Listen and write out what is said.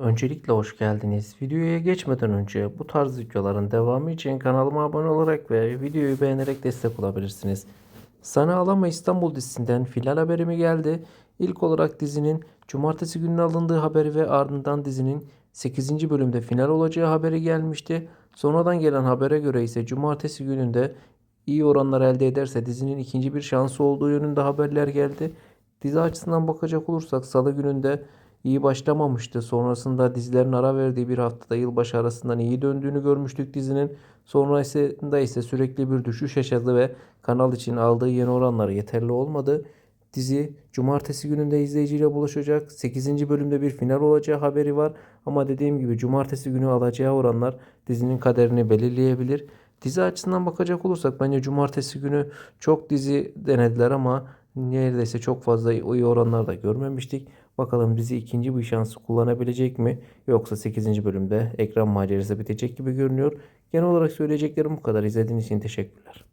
Öncelikle hoş geldiniz. Videoya geçmeden önce bu tarz videoların devamı için kanalıma abone olarak ve videoyu beğenerek destek olabilirsiniz. Sana Alama İstanbul dizisinden final haberi mi geldi? İlk olarak dizinin cumartesi gününe alındığı haberi ve ardından dizinin 8. bölümde final olacağı haberi gelmişti. Sonradan gelen habere göre ise cumartesi gününde iyi oranlar elde ederse dizinin ikinci bir şansı olduğu yönünde haberler geldi. Dizi açısından bakacak olursak salı gününde iyi başlamamıştı. Sonrasında dizilerin ara verdiği bir haftada yılbaşı arasından iyi döndüğünü görmüştük dizinin. Sonrasında ise sürekli bir düşüş yaşadı ve kanal için aldığı yeni oranları yeterli olmadı. Dizi cumartesi gününde izleyiciyle buluşacak. 8. bölümde bir final olacağı haberi var. Ama dediğim gibi cumartesi günü alacağı oranlar dizinin kaderini belirleyebilir. Dizi açısından bakacak olursak bence cumartesi günü çok dizi denediler ama neredeyse çok fazla iyi oranlar da görmemiştik. Bakalım dizi ikinci bir şansı kullanabilecek mi? Yoksa 8. bölümde ekran macerası bitecek gibi görünüyor. Genel olarak söyleyeceklerim bu kadar. İzlediğiniz için teşekkürler.